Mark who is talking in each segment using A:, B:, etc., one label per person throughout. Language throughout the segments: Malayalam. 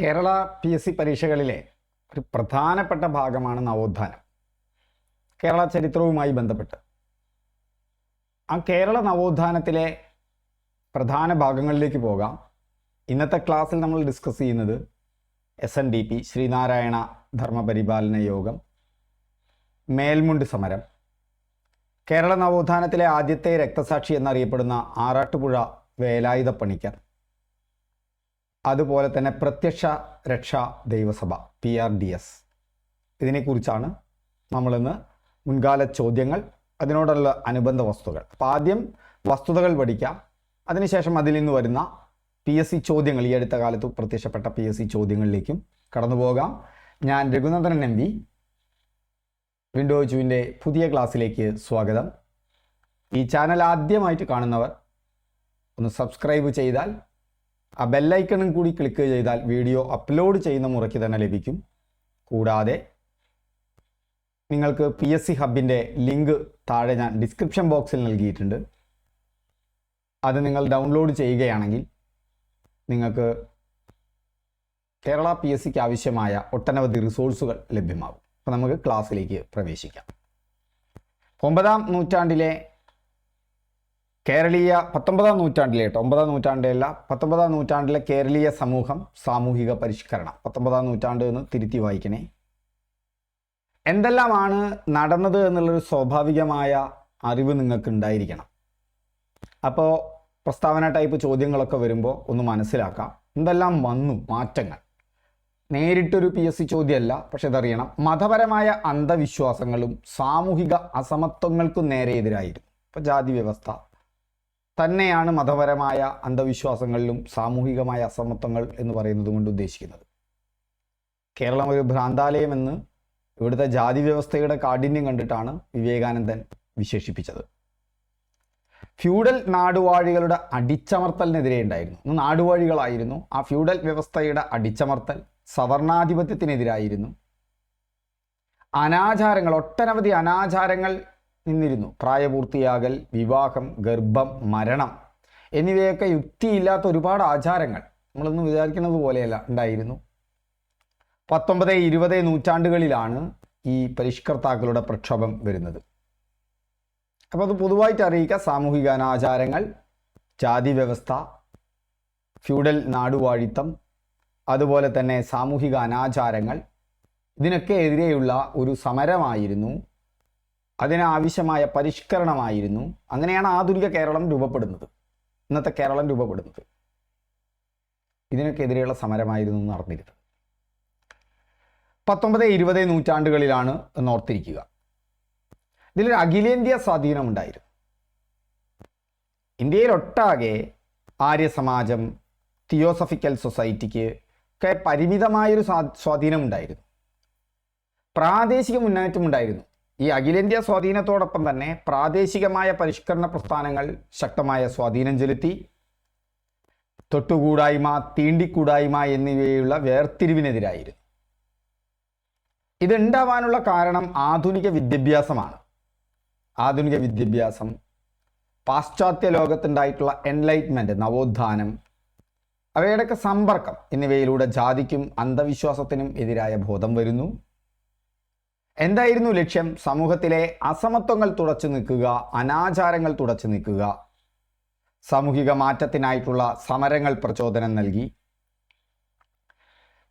A: കേരള പി എസ് സി പരീക്ഷകളിലെ ഒരു പ്രധാനപ്പെട്ട ഭാഗമാണ് നവോത്ഥാനം. കേരള ചരിത്രവുമായി ബന്ധപ്പെട്ട്. ആ കേരള നവോത്ഥാനത്തിലെ പ്രധാന ഭാഗങ്ങളിലേക്ക് പോകാം. ഇന്നത്തെ ക്ലാസ്സിൽ നമ്മൾ ഡിസ്കസ് ചെയ്യുന്നത് S N D P Sreenarayana Dharmaparipalana Yogam മേൽമുണ്ട് സമരം കേരള നവോത്ഥാനത്തിലെ ആദ്യത്തെ രക്തസാക്ഷി എന്നറിയപ്പെടുന്ന ആറാട്ടുപുഴ വേലായുധ പണിക്കർ അതുപോലെ തന്നെ പ്രത്യക്ഷ രക്ഷാ ദൈവസഭ പി ആർ ഡി എസ്. ഇതിനെക്കുറിച്ചാണ് നമ്മളിന്ന് മുൻകാല ചോദ്യങ്ങൾ അതിനോടുള്ള അനുബന്ധ വസ്തുതകൾ അപ്പോൾ ആദ്യം വസ്തുതകൾ പഠിക്കാം. അതിനുശേഷം അതിൽ നിന്ന് വരുന്ന പി എസ് സി ചോദ്യങ്ങൾ ഈ അടുത്ത കാലത്ത് പ്രത്യക്ഷപ്പെട്ട പി എസ് സി ചോദ്യങ്ങളിലേക്കും കടന്നു പോകാം. ഞാൻ രഘുനന്ദനൻ എം വി വിൻഡോ പുതിയ ക്ലാസ്സിലേക്ക് സ്വാഗതം. ഈ ചാനൽ ആദ്യമായിട്ട് കാണുന്നവർ ഒന്ന് സബ്സ്ക്രൈബ് ചെയ്താൽ ആ ബെല്ലൈക്കണും കൂടി ക്ലിക്ക് ചെയ്താൽ വീഡിയോ അപ്ലോഡ് ചെയ്യുന്ന മുറയ്ക്ക് തന്നെ ലഭിക്കും. കൂടാതെ നിങ്ങൾക്ക് പി എസ് സി ഹബിന്റെ ലിങ്ക് താഴെ ഞാൻ ഡിസ്ക്രിപ്ഷൻ ബോക്സിൽ നൽകിയിട്ടുണ്ട്. അത് നിങ്ങൾ ഡൗൺലോഡ് ചെയ്യുകയാണെങ്കിൽ നിങ്ങൾക്ക് കേരള പി എസ് സിക്ക് ആവശ്യമായ ഒട്ടനവധി റിസോഴ്സുകൾ ലഭ്യമാകും. അപ്പോൾ നമുക്ക് ക്ലാസ്സിലേക്ക് പ്രവേശിക്കാം. ഒമ്പതാം നൂറ്റാണ്ടിലെ കേരളീയ പത്തൊമ്പതാം നൂറ്റാണ്ടിലെ കേട്ടോ ഒമ്പതാം നൂറ്റാണ്ടിലല്ല പത്തൊമ്പതാം നൂറ്റാണ്ടിലെ കേരളീയ സമൂഹം സാമൂഹിക പരിഷ്കരണം. പത്തൊമ്പതാം നൂറ്റാണ്ട് എന്ന് തിരുത്തി വായിക്കണേ. എന്തെല്ലാമാണ് നടന്നത് എന്നുള്ളൊരു സ്വാഭാവികമായ അറിവ് നിങ്ങൾക്ക് ഉണ്ടായിരിക്കണം അപ്പോൾ പ്രസ്താവന ടൈപ്പ് ചോദ്യങ്ങളൊക്കെ വരുമ്പോൾ ഒന്ന് മനസ്സിലാക്കാം. എന്തെല്ലാം വന്നു മാറ്റങ്ങൾ? നേരിട്ടൊരു പി എസ് സി ചോദ്യമല്ല പക്ഷെ ഇതറിയണം. മതപരമായ അന്ധവിശ്വാസങ്ങളും സാമൂഹിക അസമത്വങ്ങൾക്കും നേരെ എതിരായിരുന്നു. ഇപ്പോൾ ജാതി വ്യവസ്ഥ തന്നെയാണ് മതപരമായ അന്ധവിശ്വാസങ്ങളിലും സാമൂഹികമായ അസമത്വങ്ങൾ എന്ന് പറയുന്നത് കൊണ്ട് ഉദ്ദേശിക്കുന്നത്. കേരളം ഒരു ഭ്രാന്താലയമെന്ന് ഇവിടുത്തെ ജാതി വ്യവസ്ഥയുടെ കാഠിന്യം കണ്ടിട്ടാണ് വിവേകാനന്ദൻ വിശേഷിപ്പിച്ചത്. ഫ്യൂഡൽ നാടുവാഴികളുടെ അടിച്ചമർത്തലിനെതിരെ ഉണ്ടായിരുന്നു. നാടുവാഴികളായിരുന്നു. ആ ഫ്യൂഡൽ വ്യവസ്ഥയുടെ അടിച്ചമർത്തൽ സവർണാധിപത്യത്തിനെതിരായിരുന്നു. അനാചാരങ്ങൾ ഒട്ടനവധി അനാചാരങ്ങൾ നിന്നിരുന്നു. പ്രായപൂർത്തിയാകൽ വിവാഹം ഗർഭം മരണം എന്നിവയൊക്കെ യുക്തിയില്ലാത്ത ഒരുപാട് ആചാരങ്ങൾ നമ്മളൊന്നും വിചാരിക്കുന്നത് പോലെയല്ല ഉണ്ടായിരുന്നു. പത്തൊമ്പത് ഇരുപത് നൂറ്റാണ്ടുകളിലാണ് ഈ പരിഷ്കർത്താക്കളുടെ പ്രക്ഷോഭം വരുന്നത്. അപ്പോൾ അത് പൊതുവായിട്ട് അറിയിക്കുക സാമൂഹിക അനാചാരങ്ങൾ ജാതി വ്യവസ്ഥ ഫ്യൂഡൽ നാടുവാഴിത്തം അതുപോലെ തന്നെ സാമൂഹിക അനാചാരങ്ങൾ ഇതിനൊക്കെ എതിരെയുള്ള ഒരു സമരമായിരുന്നു. അതിനാവശ്യമായ പരിഷ്കരണമായിരുന്നു. അങ്ങനെയാണ് ആധുനിക കേരളം രൂപപ്പെടുന്നത്. ഇന്നത്തെ കേരളം രൂപപ്പെടുന്നത്. ഇതിനൊക്കെ എതിരെയുള്ള സമരമായിരുന്നു നടന്നിരുന്നത് പത്തൊമ്പത് ഇരുപത് നൂറ്റാണ്ടുകളിലാണ് നോർത്തിരിക്കുക ഇതിലൊരു അഖിലേന്ത്യാ സ്വാധീനം ഉണ്ടായിരുന്നു. ഇന്ത്യയിലൊട്ടാകെ ആര്യസമാജം തിയോസഫിക്കൽ സൊസൈറ്റിക്ക് ഒക്കെ പരിമിതമായൊരു സ്വാ- സ്വാധീനം ഉണ്ടായിരുന്നു. പ്രാദേശിക മുന്നേറ്റം ഉണ്ടായിരുന്നു ഈ അഖിലേന്ത്യാ സ്വാധീനത്തോടൊപ്പം തന്നെ പ്രാദേശികമായ പരിഷ്കരണ പ്രസ്ഥാനങ്ങൾ ശക്തമായ സ്വാധീനം ചെലുത്തി. തൊട്ടുകൂടായ്മ തീണ്ടിക്കൂടായ്മ എന്നിവയുള്ള വേർതിരിവിനെതിരായിരുന്നു. ഇതുണ്ടാവാനുള്ള കാരണം ആധുനിക വിദ്യാഭ്യാസമാണ്. ആധുനിക വിദ്യാഭ്യാസം പാശ്ചാത്യ ലോകത്തുണ്ടായിട്ടുള്ള എൻലൈറ്റ്മെന്റ് നവോത്ഥാനം അവയുടെയൊക്കെ സമ്പർക്കം എന്നിവയിലൂടെ ജാതിക്കും അന്ധവിശ്വാസത്തിനും എതിരായ ബോധം വരുന്നു. എന്തായിരുന്നു ലക്ഷ്യം? സമൂഹത്തിലെ അസമത്വങ്ങൾ തുടച്ചു നിൽക്കുക അനാചാരങ്ങൾ തുടച്ചു നിൽക്കുക. സാമൂഹിക മാറ്റത്തിനായിട്ടുള്ള സമരങ്ങൾ പ്രചോദനം നൽകി.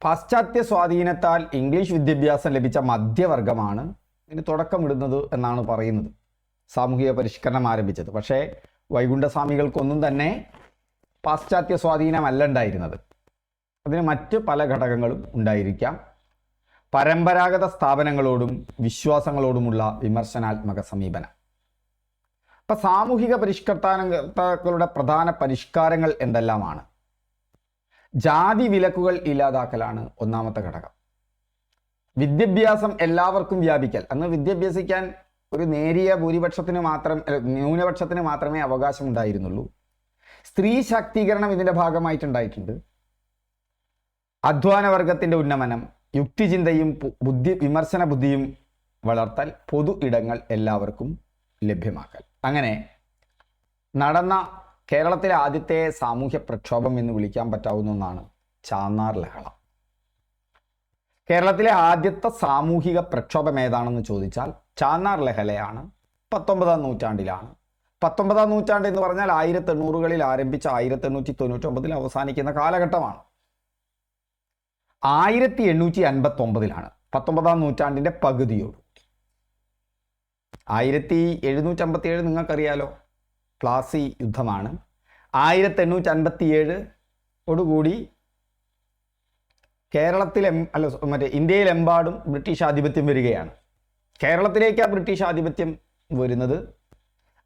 A: പാശ്ചാത്യ സ്വാധീനത്താൽ ഇംഗ്ലീഷ് വിദ്യാഭ്യാസം ലഭിച്ച മധ്യവർഗമാണ് ഇതിന് തുടക്കമിടുന്നത് എന്നാണ് പറയുന്നത്. സാമൂഹിക പരിഷ്കരണം ആരംഭിച്ചത്. പക്ഷേ വൈകുണ്ഠസ്വാമികൾക്കൊന്നും തന്നെ പാശ്ചാത്യ സ്വാധീനമല്ല ഉണ്ടായിരുന്നത്. അതിന് മറ്റ് പല ഘടകങ്ങളും ഉണ്ടായിരിക്കാം. പരമ്പരാഗത സ്ഥാപനങ്ങളോടും വിശ്വാസങ്ങളോടുമുള്ള വിമർശനാത്മക സമീപനം. അപ്പം സാമൂഹിക പരിഷ്കർത്താക്കളുടെ പ്രധാന പരിഷ്കാരങ്ങൾ എന്തെല്ലാമാണ്? ജാതി വിലക്കുകൾ ഇല്ലാതാക്കലാണ് ഒന്നാമത്തെ ഘടകം. വിദ്യാഭ്യാസം എല്ലാവർക്കും വ്യാപിക്കൽ. അന്ന് വിദ്യാഭ്യാസിക്കാൻ ഒരു നേരിയ ഭൂരിപക്ഷത്തിന് മാത്രം ന്യൂനപക്ഷത്തിന് മാത്രമേ അവകാശം ഉണ്ടായിരുന്നുള്ളൂ സ്ത്രീ ശാക്തീകരണം ഇതിന്റെ ഭാഗമായിട്ടുണ്ടായിട്ടുണ്ട്. അധ്വാന വർഗത്തിന്റെ ഉന്നമനം യുക്തിചിന്തയും ബുദ്ധി വിമർശന ബുദ്ധിയും വളർത്താൻ പൊതു ഇടങ്ങൾ എല്ലാവർക്കും ലഭ്യമാക്കൽ അങ്ങനെ നടന്ന കേരളത്തിലെ ആദ്യത്തെ സാമൂഹ്യ പ്രക്ഷോഭം എന്ന് വിളിക്കാൻ പറ്റാവുന്ന ഒന്നാണ് ചാന്നാർ ലഹള. കേരളത്തിലെ ആദ്യത്തെ സാമൂഹിക പ്രക്ഷോഭം ഏതാണെന്ന് ചോദിച്ചാൽ ചാന്നാർ ലഹളയാണ് പത്തൊമ്പതാം നൂറ്റാണ്ടിലാണ്. പത്തൊമ്പതാം നൂറ്റാണ്ട് എന്ന് പറഞ്ഞാൽ ആയിരത്തി എണ്ണൂറുകളിൽ ആരംഭിച്ച ആയിരത്തി എണ്ണൂറ്റി തൊണ്ണൂറ്റി ഒമ്പതിൽ അവസാനിക്കുന്ന കാലഘട്ടമാണ്. ആയിരത്തി എണ്ണൂറ്റി അൻപത്തി ഒമ്പതിലാണ് പത്തൊമ്പതാം നൂറ്റാണ്ടിന്റെ പകുതിയോട്. ആയിരത്തി എഴുന്നൂറ്റി അമ്പത്തി ഏഴ് നിങ്ങൾക്കറിയാലോ പ്ലാസി യുദ്ധമാണ്. ആയിരത്തി എണ്ണൂറ്റി അൻപത്തി ഏഴ് ഓടുകൂടി കേരളത്തിലെ അല്ല മറ്റേ ഇന്ത്യയിലെമ്പാടും ബ്രിട്ടീഷ് ആധിപത്യം വരികയാണ്. കേരളത്തിലേക്ക് ആ ബ്രിട്ടീഷ് ആധിപത്യം വരുന്നത്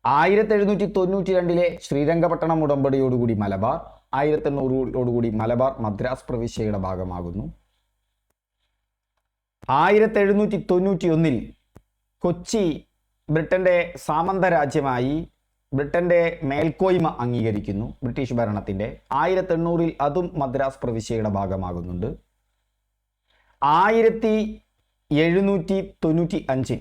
A: ആയിരത്തി എഴുന്നൂറ്റി തൊണ്ണൂറ്റി രണ്ടിലെ ശ്രീരംഗപട്ടണം ഉടമ്പടിയോടുകൂടി മലബാർ ആയിരത്തി എണ്ണൂറോടുകൂടി മലബാർ മദ്രാസ് പ്രവിശ്യയുടെ ഭാഗമാകുന്നു. ആയിരത്തി എഴുന്നൂറ്റി തൊണ്ണൂറ്റി ഒന്നിൽ കൊച്ചി ബ്രിട്ടന്റെ സാമന്ത രാജ്യമായി ബ്രിട്ടന്റെ മേൽക്കോയ്മ അംഗീകരിക്കുന്നു ബ്രിട്ടീഷ് ഭരണത്തിന്റെ. ആയിരത്തി എണ്ണൂറിൽ അതും മദ്രാസ് പ്രവിശ്യയുടെ ഭാഗമാകുന്നുണ്ട്. ആയിരത്തി എഴുന്നൂറ്റി തൊണ്ണൂറ്റി അഞ്ചിൽ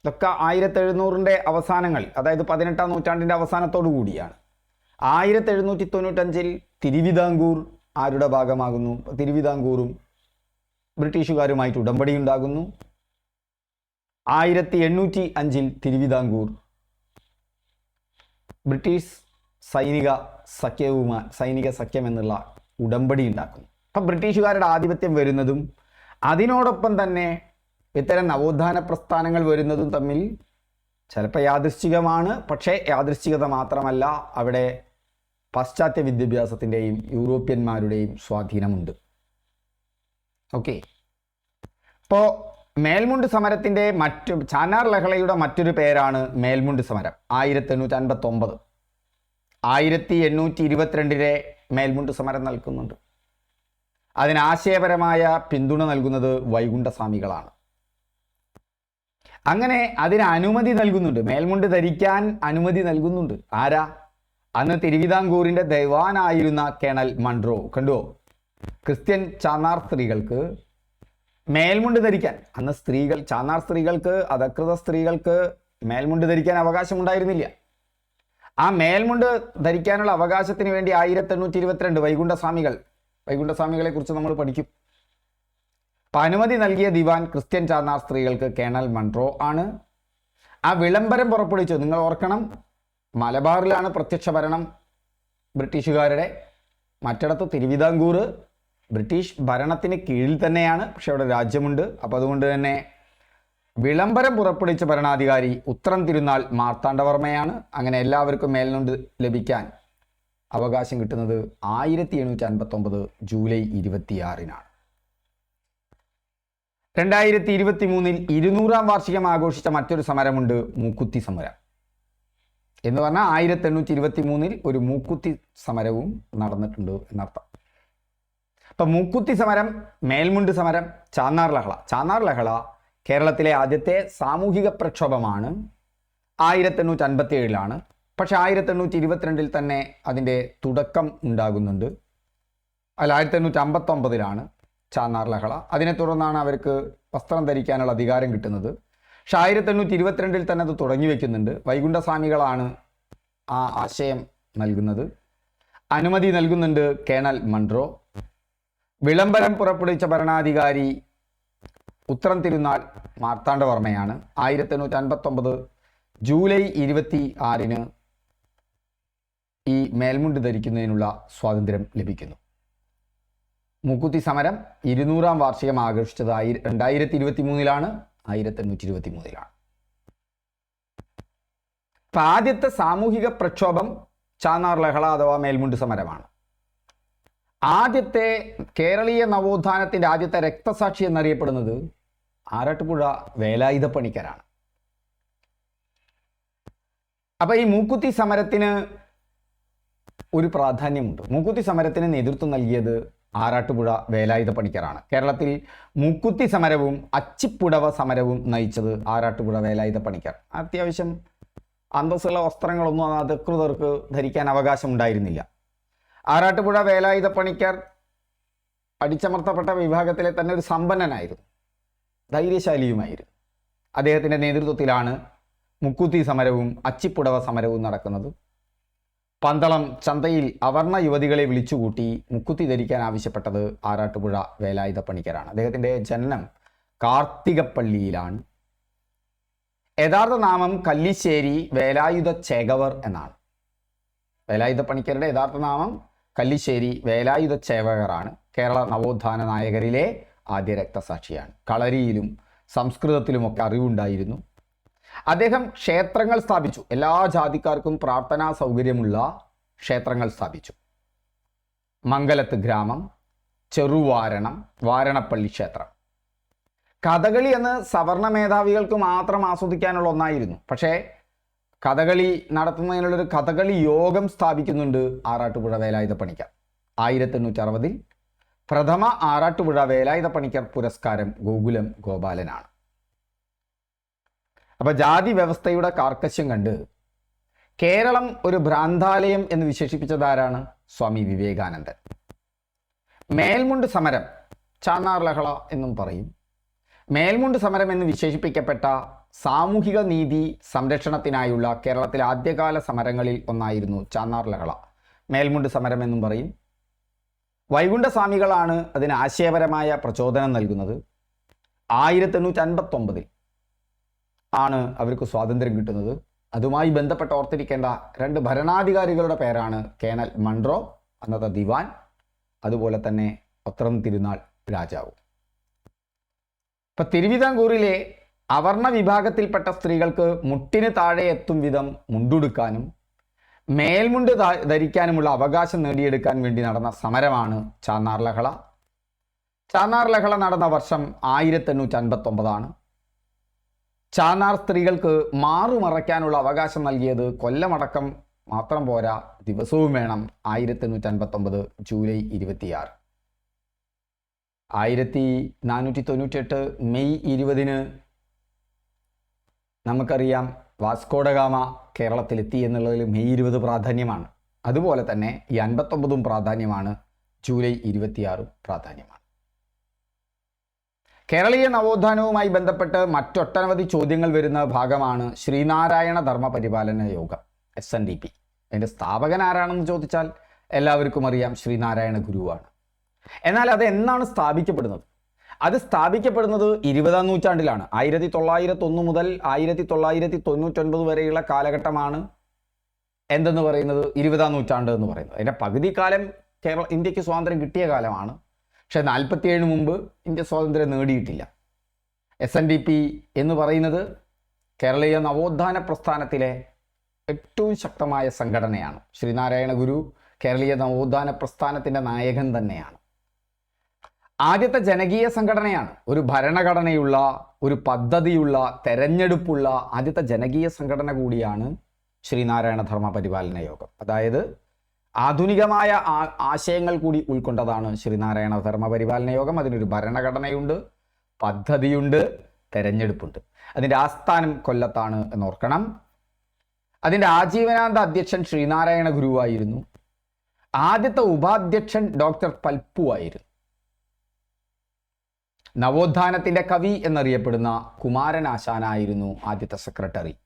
A: ഇതൊക്കെ ആയിരത്തി എഴുന്നൂറിന്റെ അവസാനങ്ങൾ അതായത് പതിനെട്ടാം നൂറ്റാണ്ടിന്റെ അവസാനത്തോടു കൂടിയാണ് ആയിരത്തി എഴുന്നൂറ്റി തൊണ്ണൂറ്റഞ്ചിൽ തിരുവിതാംകൂർ ആരുടെ ഭാഗമാകുന്നു? തിരുവിതാംകൂറും ബ്രിട്ടീഷുകാരുമായിട്ട് ഉടമ്പടി ഉണ്ടാകുന്നു ആയിരത്തി എണ്ണൂറ്റി അഞ്ചിൽ തിരുവിതാംകൂർ. ബ്രിട്ടീഷ് സൈനിക സഖ്യവുമായി സൈനിക സഖ്യം എന്നുള്ള ഉടമ്പടി ഉണ്ടാക്കുന്നു. അപ്പം ബ്രിട്ടീഷുകാരുടെ ആധിപത്യം വരുന്നതും അതിനോടൊപ്പം തന്നെ ഇത്തരം നവോത്ഥാന പ്രസ്ഥാനങ്ങൾ വരുന്നതും തമ്മിൽ ചിലപ്പോൾ യാദൃശ്ചികമാണ്. പക്ഷേ യാദൃശ്ചികത മാത്രമല്ല അവിടെ പാശ്ചാത്യ വിദ്യാഭ്യാസത്തിന്റെയും യൂറോപ്യന്മാരുടെയും സ്വാധീനമുണ്ട്. ഓക്കെ. ഇപ്പോൾ മേൽമുണ്ട് സമരത്തിന്റെ മറ്റു ചാനാർ ലഹളയുടെ മറ്റൊരു പേരാണ് മേൽമുണ്ട് സമരം. ആയിരത്തി എണ്ണൂറ്റി അൻപത്തി ഒമ്പത് ആയിരത്തി എണ്ണൂറ്റി ഇരുപത്തിരണ്ടിലെ മേൽമുണ്ട് സമരം നൽകുന്നുണ്ട്. അതിനാശയപരമായ പിന്തുണ നൽകുന്നത് വൈകുണ്ഠസ്വാമികളാണ്. അങ്ങനെ അതിന് അനുമതി നൽകുന്നുണ്ട്. മേൽമുണ്ട് ധരിക്കാൻ അനുമതി നൽകുന്നുണ്ട്. ആരാ? അന്ന് തിരുവിതാംകൂറിന്റെ ദൈവാനായിരുന്ന കേണൽ മൺട്രോ കണ്ടുവോ ക്രിസ്ത്യൻ ചാന്നാർ സ്ത്രീകൾക്ക് മേൽമുണ്ട് ധരിക്കാൻ. അന്ന് സ്ത്രീകൾ ചാന്നാർ സ്ത്രീകൾക്ക് അധകൃത സ്ത്രീകൾക്ക് മേൽമുണ്ട് ധരിക്കാൻ അവകാശമുണ്ടായിരുന്നില്ല. ആ മേൽമുണ്ട് ധരിക്കാനുള്ള അവകാശത്തിന് വേണ്ടി ആയിരത്തി എണ്ണൂറ്റി ഇരുപത്തിരണ്ട് വൈകുണ്ഠസ്വാമികൾ വൈകുണ്ഠസ്വാമികളെ കുറിച്ച് നമ്മൾ പഠിക്കും. അപ്പം അനുമതി നൽകിയ ദിവാൻ ക്രിസ്ത്യൻ ചാന്നാർ സ്ത്രീകൾക്ക് കേണൽ മൺട്രോ ആണ്. ആ വിളംബരം പുറപ്പെടുവിച്ചു നിങ്ങൾ ഓർക്കണം. മലബാറിലാണ് പ്രത്യക്ഷ ഭരണം ബ്രിട്ടീഷുകാരുടെ. മറ്റിടത്ത് തിരുവിതാംകൂർ ബ്രിട്ടീഷ് ഭരണത്തിന് കീഴിൽ തന്നെയാണ് പക്ഷെ അവിടെ രാജ്യമുണ്ട്. അപ്പോൾ അതുകൊണ്ട് തന്നെ വിളംബരം പുറപ്പെടുവിച്ച ഭരണാധികാരി ഉത്തരം തിരുനാൾ മാർത്താണ്ഡവർമ്മയാണ്. അങ്ങനെ എല്ലാവർക്കും മേൽനോണ്ട് ലഭിക്കാൻ അവകാശം കിട്ടുന്നത് ആയിരത്തി എണ്ണൂറ്റി അൻപത്തൊമ്പത് ജൂലൈ ഇരുപത്തിയാറിനാണ്. രണ്ടായിരത്തി ഇരുപത്തി മൂന്നിൽ ഇരുന്നൂറാം വാർഷികം ആഘോഷിച്ച മറ്റൊരു സമരമുണ്ട് മൂക്കുത്തി സമരം. എന്ന് പറഞ്ഞാൽ ആയിരത്തി എണ്ണൂറ്റി ഇരുപത്തി മൂന്നിൽ ഒരു മൂക്കുത്തി സമരവും നടന്നിട്ടുണ്ട് എന്നർത്ഥം. അപ്പം മൂക്കുത്തി സമരം മേൽമുണ്ട് സമരം ചാന്നാർ ലഹള. ചാന്നാർ ലഹള കേരളത്തിലെ ആദ്യത്തെ സാമൂഹിക പ്രക്ഷോഭമാണ് ആയിരത്തി എണ്ണൂറ്റി അൻപത്തി ഏഴിലാണ് പക്ഷേ ആയിരത്തി എണ്ണൂറ്റി ഇരുപത്തിരണ്ടിൽ തന്നെ അതിന്റെ തുടക്കം ഉണ്ടാകുന്നുണ്ട്. അല്ല ആയിരത്തി എണ്ണൂറ്റി അമ്പത്തൊമ്പതിലാണ് ചാന്നാർ ലഹള. അതിനെ തുടർന്നാണ് അവർക്ക് വസ്ത്രം ധരിക്കാനുള്ള അധികാരം കിട്ടുന്നത്. പക്ഷെ ആയിരത്തി എണ്ണൂറ്റി ഇരുപത്തിരണ്ടിൽ തന്നെ അത് തുടങ്ങി വെക്കുന്നുണ്ട്. വൈകുണ്ഠസ്വാമികളാണ് ആ ആശയം നൽകുന്നത്. അനുമതി നൽകുന്നുണ്ട് കേണൽ മൺട്രോ വിളംബരം പുറപ്പെടുവിച്ച ഭരണാധികാരി ഉത്തരം തിരുനാൾ മാർത്താണ്ഡവർമ്മയാണ്. ആയിരത്തി എണ്ണൂറ്റി അൻപത്തൊമ്പത് ജൂലൈ ഇരുപത്തി ആറിന് ഈ മേൽമുണ്ട് ധരിക്കുന്നതിനുള്ള സ്വാതന്ത്ര്യം ലഭിക്കുന്നു. മൂക്കുത്തി സമരം ഇരുന്നൂറാം വാർഷികം ആഘോഷിച്ചത് ആയി രണ്ടായിരത്തി ഇരുപത്തി മൂന്നിലാണ് ആയിരത്തി എണ്ണൂറ്റി ഇരുപത്തി മൂന്നിലാണ് അപ്പൊ ആദ്യത്തെ സാമൂഹിക പ്രക്ഷോഭം ചാന്നാർ ലഹള അഥവാ മേൽമുണ്ട് സമരമാണ്. ആദ്യത്തെ കേരളീയ നവോത്ഥാനത്തിന്റെ ആദ്യത്തെ രക്തസാക്ഷി എന്നറിയപ്പെടുന്നത് ആരാട്ടുപുഴ വേലായുധ പണിക്കരാണ് അപ്പൊ ഈ മൂക്കുത്തി സമരത്തിന് ഒരു പ്രാധാന്യമുണ്ട്. മൂക്കുത്തി സമരത്തിന് നേതൃത്വം നൽകിയത് ആറാട്ടുപുഴ വേലായുധ പണിക്കറാണ് കേരളത്തിൽ മൂക്കുത്തി സമരവും അച്ചിപ്പുടവ സമരവും നയിച്ചത് ആറാട്ടുപുഴ വേലായുധ പണിക്കർ. അത്യാവശ്യം അന്തസ്സുള്ള വസ്ത്രങ്ങളൊന്നും അധികൃതർക്ക് ധരിക്കാൻ അവകാശം ഉണ്ടായിരുന്നില്ല ആറാട്ടുപുഴ വേലായുധ പണിക്കർ അടിച്ചമർത്തപ്പെട്ട വിഭാഗത്തിലെ തന്നെ ഒരു സമ്പന്നനായിരുന്നു. ധൈര്യശാലിയുമായിരുന്നു. അദ്ദേഹത്തിന്റെ നേതൃത്വത്തിലാണ് മുക്കുത്തി സമരവും അച്ചിപ്പുടവ സമരവും നടക്കുന്നത്. പന്തളം ചന്തയിൽ അവർണ യുവതികളെ വിളിച്ചുകൂട്ടി മുക്കുത്തി ധരിക്കാൻ ആവശ്യപ്പെട്ടത് ആറാട്ടുപുഴ വേലായുധ പണിക്കരാണ്. അദ്ദേഹത്തിന്റെ ജനനം കാർത്തികപ്പള്ളിയിലാണ്. യഥാർത്ഥ നാമം കല്ലിശ്ശേരി വേലായുധ ചേകവർ എന്നാണ്. വേലായുധ പണിക്കരുടെ യഥാർത്ഥ നാമം കല്ലിശ്ശേരി വേലായുധ ചേവകറാണ് കേരള നവോത്ഥാന നായകരിലെ ആദ്യ രക്തസാക്ഷിയാണ്. കളരിയിലും സംസ്കൃതത്തിലുമൊക്കെ അറിവുണ്ടായിരുന്നു. അദ്ദേഹം ക്ഷേത്രങ്ങൾ സ്ഥാപിച്ചു. എല്ലാ ജാതിക്കാർക്കും പ്രാർത്ഥനാ സൗകര്യമുള്ള ക്ഷേത്രങ്ങൾ സ്ഥാപിച്ചു. മംഗലത്ത് ഗ്രാമം ചെറുവാരണം വാരണപ്പള്ളി ക്ഷേത്രം. കഥകളി എന്ന് സവർണ മേധാവികൾക്ക് മാത്രം ആസ്വദിക്കാനുള്ള ഒന്നായിരുന്നു. പക്ഷേ കഥകളി നടത്തുന്നതിനുള്ളൊരു കഥകളി യോഗം സ്ഥാപിക്കുന്നുണ്ട് ആറാട്ടുപുഴ വേലായുധ പണിക്കർ. ആയിരത്തി എണ്ണൂറ്റി അറുപതിൽ പ്രഥമ ആറാട്ടുപുഴ വേലായുധ പണിക്കർ പുരസ്കാരം ഗോകുലം ഗോപാലനാണ്. അപ്പൊ ജാതി വ്യവസ്ഥയുടെ കാർക്കശ്യം കണ്ട് കേരളം ഒരു ഭ്രാന്താലയം എന്ന് വിശേഷിപ്പിച്ചത് ആരാണ്? സ്വാമി വിവേകാനന്ദൻ. മേൽമുണ്ട് സമരം ചാന്നാർ ലഹള എന്നും പറയും. മേൽമുണ്ട് സമരം എന്ന് വിശേഷിപ്പിക്കപ്പെട്ട സാമൂഹിക നീതി സംരക്ഷണത്തിനായുള്ള കേരളത്തിലെ ആദ്യകാല സമരങ്ങളിൽ ഒന്നായിരുന്നു ചാന്നാർ ലഹള. മേൽമുണ്ട് സമരം എന്നും പറയും. വൈകുണ്ഠസ്വാമികളാണ് അതിന് ആശയപരമായ പ്രചോദനം നൽകുന്നത്. ആയിരത്തി എണ്ണൂറ്റി അൻപത്തൊമ്പതിൽ ആണ് അവർക്ക് സ്വാതന്ത്ര്യം കിട്ടുന്നത്. അതുമായി ബന്ധപ്പെട്ട് ഓർത്തിരിക്കേണ്ട രണ്ട് ഭരണാധികാരികളുടെ പേരാണ് കേണൽ മൺട്രോ അന്നത്തെ ദിവാൻ അതുപോലെ തന്നെ പത്രം തിരുനാൾ രാജാവ്. ഇപ്പൊ തിരുവിതാംകൂറിലെ അവർണ വിഭാഗത്തിൽപ്പെട്ട സ്ത്രീകൾക്ക് മുട്ടിന് താഴെ എത്തും വിധം മുണ്ടുടുക്കാനും മേൽമുണ്ട് ധരിക്കാനുമുള്ള അവകാശം നേടിയെടുക്കാൻ വേണ്ടി നടന്ന സമരമാണ് ചാന്നാർ ലഹള. ചാന്നാർ ലഹള നടന്ന വർഷം ആയിരത്തി എണ്ണൂറ്റി അൻപത്തി ഒമ്പതാണ് ചാന്നാർ സ്ത്രീകൾക്ക് മാറുമറയ്ക്കാനുള്ള അവകാശം നൽകിയത് കൊല്ലമടക്കം മാത്രം പോരാ ദിവസവും വേണം ആയിരത്തി എണ്ണൂറ്റി അൻപത്തി ഒമ്പത് ജൂലൈ ഇരുപത്തിയാറ്. ആയിരത്തി നാനൂറ്റി തൊണ്ണൂറ്റെട്ട് മെയ് ഇരുപതിന് നമുക്കറിയാം വാസ്കോഡഗാമ കേരളത്തിലെത്തി എന്നുള്ളതിൽ മെയ് ഇരുപത് പ്രാധാന്യമാണ്. അതുപോലെ തന്നെ ഈ അൻപത്തൊമ്പതും പ്രാധാന്യമാണ് ജൂലൈ ഇരുപത്തിയാറും പ്രാധാന്യമാണ്. കേരളീയ നവോത്ഥാനവുമായി ബന്ധപ്പെട്ട് മറ്റൊട്ടനവധി ചോദ്യങ്ങൾ വരുന്ന ഭാഗമാണ് ശ്രീനാരായണ ധർമ്മ പരിപാലന യോഗം എസ് എൻ ഡി പി അതിന്റെ സ്ഥാപകൻ ആരാണെന്ന് ചോദിച്ചാൽ എല്ലാവർക്കും അറിയാം ശ്രീനാരായണ ഗുരുവാണ്. എന്നാൽ അത് എന്നാണ് സ്ഥാപിക്കപ്പെടുന്നത്? അത് സ്ഥാപിക്കപ്പെടുന്നത് ഇരുപതാം നൂറ്റാണ്ടിലാണ്. ആയിരത്തി തൊള്ളായിരത്തി ഒന്ന് മുതൽ ആയിരത്തി തൊള്ളായിരത്തി തൊണ്ണൂറ്റൊൻപത് വരെയുള്ള കാലഘട്ടമാണ് എന്തെന്ന് പറയുന്നത്? ഇരുപതാം നൂറ്റാണ്ട് എന്ന് പറയുന്നത്. അതിന്റെ പകുതി കാലം കേരള ഇന്ത്യയ്ക്ക് സ്വാതന്ത്ര്യം കിട്ടിയ കാലമാണ്. പക്ഷേ നാൽപ്പത്തിയേഴിന് മുമ്പ് ഇന്ത്യ സ്വാതന്ത്ര്യം നേടിയിട്ടില്ല. എസ് എൻ ഡി പി എന്ന് പറയുന്നത് കേരളീയ നവോത്ഥാന പ്രസ്ഥാനത്തിലെ ഏറ്റവും ശക്തമായ സംഘടനയാണ്. ശ്രീനാരായണ ഗുരു കേരളീയ നവോത്ഥാന പ്രസ്ഥാനത്തിന്റെ നായകൻ തന്നെയാണ്. ആദ്യത്തെ ജനകീയ സംഘടനയാണ്. ഒരു ഭരണഘടനയുള്ള ഒരു പദ്ധതിയുള്ള തെരഞ്ഞെടുപ്പുള്ള ആദ്യത്തെ ജനകീയ സംഘടന കൂടിയാണ് ശ്രീനാരായണ ധർമ്മ പരിപാലന യോഗം. അതായത് ആധുനികമായ ആശയങ്ങൾ കൂടി ഉൾക്കൊണ്ടതാണ് ശ്രീനാരായണ ധർമ്മ പരിപാലന യോഗം. അതിനൊരു ഭരണഘടനയുണ്ട് പദ്ധതിയുണ്ട് തെരഞ്ഞെടുപ്പുണ്ട്. അതിന്റെ ആസ്ഥാനം കൊല്ലത്താണ് എന്നോർക്കണം. അതിന്റെ ആജീവനാന്ത അധ്യക്ഷൻ ശ്രീനാരായണ ഗുരുവായിരുന്നു ആദ്യത്തെ ഉപാധ്യക്ഷൻ ഡോക്ടർ പൽപ്പു ആയിരുന്നു. നവോത്ഥാനത്തിന്റെ കവി എന്നറിയപ്പെടുന്ന കുമാരനാശാനായിരുന്നു ആദ്യത്തെ സെക്രട്ടറി.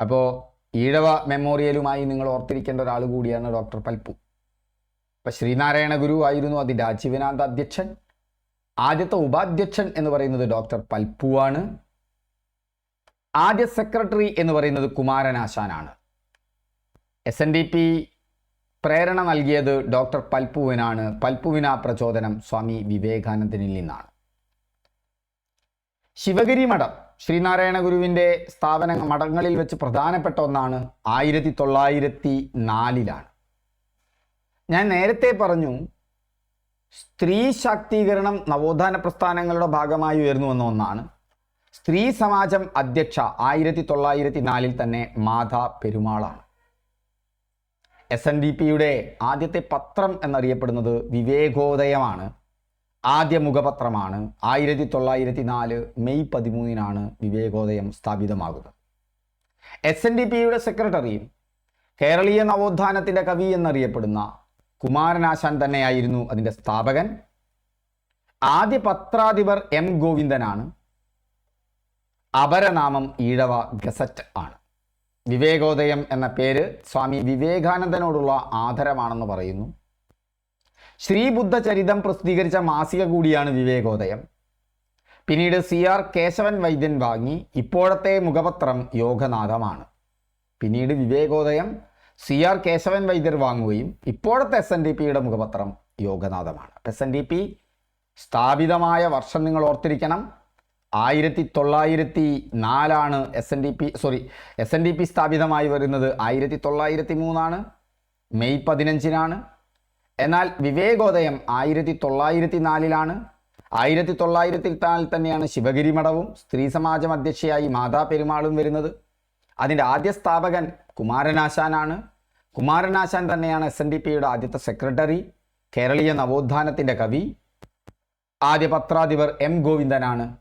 A: അപ്പോൾ ഈഴവ മെമ്മോറിയലുമായി നിങ്ങൾ ഓർത്തിരിക്കേണ്ട ഒരാൾ കൂടിയാണ് ഡോക്ടർ പൽപ്പു. അപ്പം ശ്രീനാരായണ ഗുരു ആയിരുന്നു അതിന്റെ ആജീവനാന്ത അധ്യക്ഷൻ. ആദ്യത്തെ ഉപാധ്യക്ഷൻ എന്ന് പറയുന്നത് ഡോക്ടർ പൽപ്പുവാണ്. ആദ്യ സെക്രട്ടറി എന്ന് പറയുന്നത് കുമാരനാശാനാണ്. എസ് എൻ ഡി പി പ്രേരണ നൽകിയത് ഡോക്ടർ പൽപ്പുവിനാണ്. പൽപ്പുവിന പ്രചോദനം സ്വാമി വിവേകാനന്ദനിൽ നിന്നാണ്. ശിവഗിരി മഠം ശ്രീനാരായണ ഗുരുവിന്റെ സ്ഥാപന മഠങ്ങളിൽ വെച്ച് പ്രധാനപ്പെട്ട ഒന്നാണ് ആയിരത്തി തൊള്ളായിരത്തി നാലിലാണ്. ഞാൻ നേരത്തെ പറഞ്ഞു സ്ത്രീ ശാക്തീകരണം നവോത്ഥാന പ്രസ്ഥാനങ്ങളുടെ ഭാഗമായി ഉയർന്നു വന്ന ഒന്നാണ്. സ്ത്രീ സമാജം അധ്യക്ഷ ആയിരത്തി തൊള്ളായിരത്തി നാലിൽ തന്നെ മാതാ പെരുമാളാണ്. എസ് എൻ ഡി പിയുടെ ആദ്യത്തെ പത്രം എന്നറിയപ്പെടുന്നത് വിവേകോദയമാണ്. ആദ്യ മുഖപത്രമാണ് ആയിരത്തി തൊള്ളായിരത്തി നാല് മെയ് പതിമൂന്നിനാണ് വിവേകോദയം സ്ഥാപിതമാകുന്നത്. എസ് എൻ ഡി പിയുടെ സെക്രട്ടറിയും കേരളീയ നവോത്ഥാനത്തിന്റെ കവി എന്നറിയപ്പെടുന്ന കുമാരനാശാൻ തന്നെയായിരുന്നു അതിന്റെ സ്ഥാപകൻ. ആദ്യ പത്രാധിപർ എം ഗോവിന്ദനാണ്. അപരനാമം ഈഴവ ഗസറ്റ് ആണ്. വിവേകോദയം എന്ന പേര് സ്വാമി വിവേകാനന്ദനോടുള്ള ആദരമാണെന്ന് പറയുന്നു. ശ്രീബുദ്ധ ചരിതം പ്രസിദ്ധീകരിച്ച മാസിക കൂടിയാണ് വിവേകോദയം. പിന്നീട് സി ആർ കേശവൻ വൈദ്യൻ വാങ്ങി ഇപ്പോഴത്തെ മുഖപത്രം യോഗനാഥമാണ്. പിന്നീട് വിവേകോദയം സി ആർ കേശവൻ വൈദ്യർ വാങ്ങുകയും ഇപ്പോഴത്തെ എസ് എൻ ഡി പിയുടെ മുഖപത്രം യോഗനാഥമാണ്. എസ് എൻ ഡി പി സ്ഥാപിതമായ വർഷം നിങ്ങൾ ഓർത്തിരിക്കണം. ആയിരത്തി തൊള്ളായിരത്തി നാലാണ് S N D P sorry S N D P സ്ഥാപിതമായി വരുന്നത് ആയിരത്തി തൊള്ളായിരത്തി മൂന്നാണ് മെയ് പതിനഞ്ചിനാണ്. എന്നാൽ വിവേകോദയം ആയിരത്തി തൊള്ളായിരത്തി നാലിലാണ്. ആയിരത്തി തൊള്ളായിരത്തി നാലിൽ തന്നെയാണ് ശിവഗിരി മഠവും സ്ത്രീ സമാജം അധ്യക്ഷയായി മാതാ പെരുമാളും വരുന്നത്. അതിന്റെ ആദ്യ സ്ഥാപകൻ കുമാരനാശാനാണ്. കുമാരനാശാൻ തന്നെയാണ് എസ് എൻ ഡി പിയുടെ ആദ്യത്തെ സെക്രട്ടറി കേരളീയ നവോത്ഥാനത്തിന്റെ കവി. ആദ്യ പത്രാധിപർ എം ഗോവിന്ദനാണ്.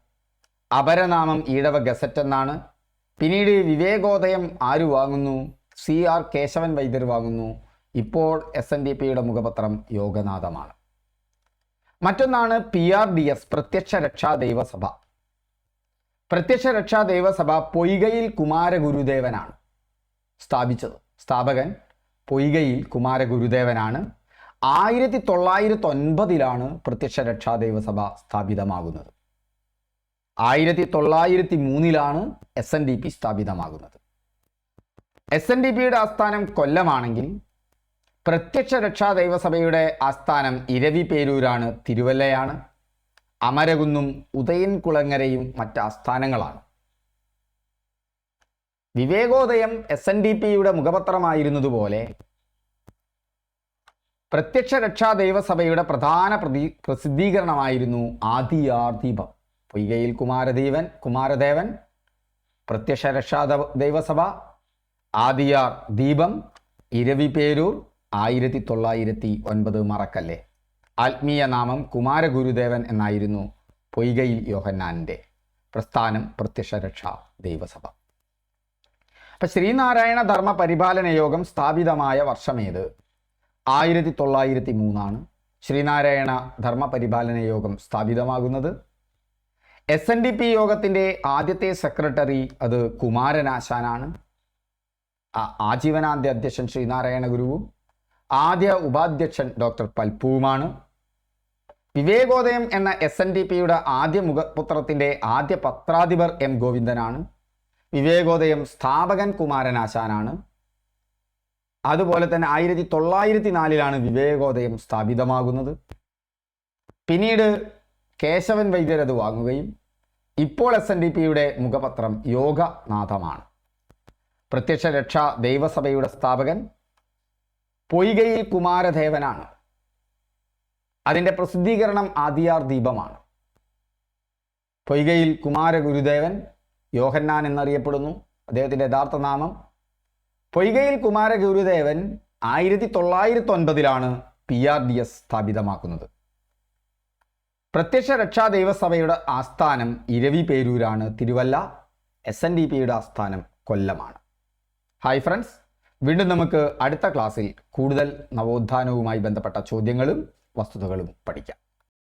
A: അപരനാമം ഈഴവ ഗസറ്റ് എന്നാണ്. പിന്നീട് വിവേകോദയം ആര് വാങ്ങുന്നു? സി ആർ കേശവൻ വൈദ്യർ വാങ്ങുന്നു. ഇപ്പോൾ എസ് എൻ ഡി പിയുടെ മുഖപത്രം യോഗനാഥമാണ്. മറ്റൊന്നാണ് പി ആർ ഡി എസ് പ്രത്യക്ഷ രക്ഷാ ദൈവസഭ. പ്രത്യക്ഷ രക്ഷാ ദൈവസഭ പൊയ്കയിൽ കുമാരഗുരുദേവനാണ് സ്ഥാപിച്ചത്. സ്ഥാപകൻ പൊയ്കയിൽ കുമാരഗുരുദേവനാണ്. ആയിരത്തി തൊള്ളായിരത്തി ഒൻപതിലാണ് പ്രത്യക്ഷ രക്ഷാ ദൈവസഭ സ്ഥാപിതമാകുന്നത്. ആയിരത്തി തൊള്ളായിരത്തി മൂന്നിലാണ് എസ് എൻ ഡി പി സ്ഥാപിതമാകുന്നത് എസ് എൻ ഡി പിയുടെ ആസ്ഥാനം കൊല്ലമാണെങ്കിൽ പ്രത്യക്ഷ രക്ഷാ ദൈവസഭയുടെ ആസ്ഥാനം ഇരവി പേരൂരാണ് തിരുവല്ലയാണ് അമരകുന്നും ഉദയൻകുളങ്ങരയും മറ്റ് ആസ്ഥാനങ്ങളാണ്. വിവേകോദയം എസ് എൻ ഡി പിയുടെ മുഖപത്രമായിരുന്നതുപോലെ പ്രത്യക്ഷ രക്ഷാ ദൈവസഭയുടെ പ്രധാന പ്രതി പ്രസിദ്ധീകരണമായിരുന്നു ആദിയാർ ദീപം പൊയ്കയിൽ കുമാരദേവൻ കുമാരദേവൻ പ്രത്യക്ഷ രക്ഷാ ദൈവസഭ ആദിയാർ ദീപം ഇരവി പേരൂർ ആയിരത്തി തൊള്ളായിരത്തി ഒൻപത് മറക്കല്ലേ? ആത്മീയ നാമം കുമാരഗുരുദേവൻ എന്നായിരുന്നു പൊയ്കയിൽ യോഹന്നാന്റെ പ്രസ്ഥാനം പ്രത്യക്ഷരക്ഷ ദൈവസഭ. അപ്പം ശ്രീനാരായണ ധർമ്മ പരിപാലന യോഗം സ്ഥാപിതമായ വർഷമേത്? ആയിരത്തി തൊള്ളായിരത്തി മൂന്നാണ് ശ്രീനാരായണ ധർമ്മ പരിപാലന യോഗം സ്ഥാപിതമാകുന്നത്. എസ് എൻ ഡി പി യോഗത്തിന്റെ ആദ്യത്തെ സെക്രട്ടറി അത് കുമാരനാശാനാണ്. ആജീവനാന്ത്യ അധ്യക്ഷൻ ശ്രീനാരായണ ഗുരുവും ആദ്യ ഉപാധ്യക്ഷൻ ഡോക്ടർ പൽപ്പുവുമാണ്. വിവേകോദയം എന്ന എസ് എൻ ഡി പിയുടെ ആദ്യ മുഖപുത്രത്തിന്റെ ആദ്യ പത്രാധിപർ എം ഗോവിന്ദനാണ്. വിവേകോദയം സ്ഥാപകൻ കുമാരനാശാനാണ്. അതുപോലെ തന്നെ ആയിരത്തി തൊള്ളായിരത്തി നാലിലാണ് വിവേകോദയം സ്ഥാപിതമാകുന്നത്. പിന്നീട് കേശവൻ വൈദ്യർ അത് വാങ്ങുകയും ഇപ്പോൾ എസ് എൻ ഡി പിയുടെ മുഖപത്രം യോഗനാഥമാണ്. പ്രത്യക്ഷ രക്ഷാ ദൈവസഭയുടെ സ്ഥാപകൻ പൊയ്കയിൽ കുമാരദേവനാണ്. അതിന്റെ പ്രസിദ്ധീകരണം ആദിയാർ ദീപമാണ്. പൊയ്കയിൽ കുമാരഗുരുദേവൻ യോഹന്നാൻ എന്നറിയപ്പെടുന്നു. അദ്ദേഹത്തിന്റെ യഥാർത്ഥ നാമം പൊയ്കയിൽ കുമാരഗുരുദേവൻ ആയിരത്തി തൊള്ളായിരത്തി ഒൻപതിലാണ് പി ആർ ഡി എസ് സ്ഥാപിതമാക്കുന്നത്. പ്രത്യക്ഷ രക്ഷാ ദൈവസഭയുടെ ആസ്ഥാനം ഇരവി പേരൂരാണ് തിരുവല്ല. എസ് എൻ ഡി പിയുടെ ആസ്ഥാനം കൊല്ലമാണ്. ഹായ് ഫ്രണ്ട്സ് വീണ്ടും നമുക്ക് അടുത്ത ക്ലാസ്സിൽ കൂടുതൽ നവോത്ഥാനവുമായി ബന്ധപ്പെട്ട ചോദ്യങ്ങളും വസ്തുതകളും പഠിക്കാം.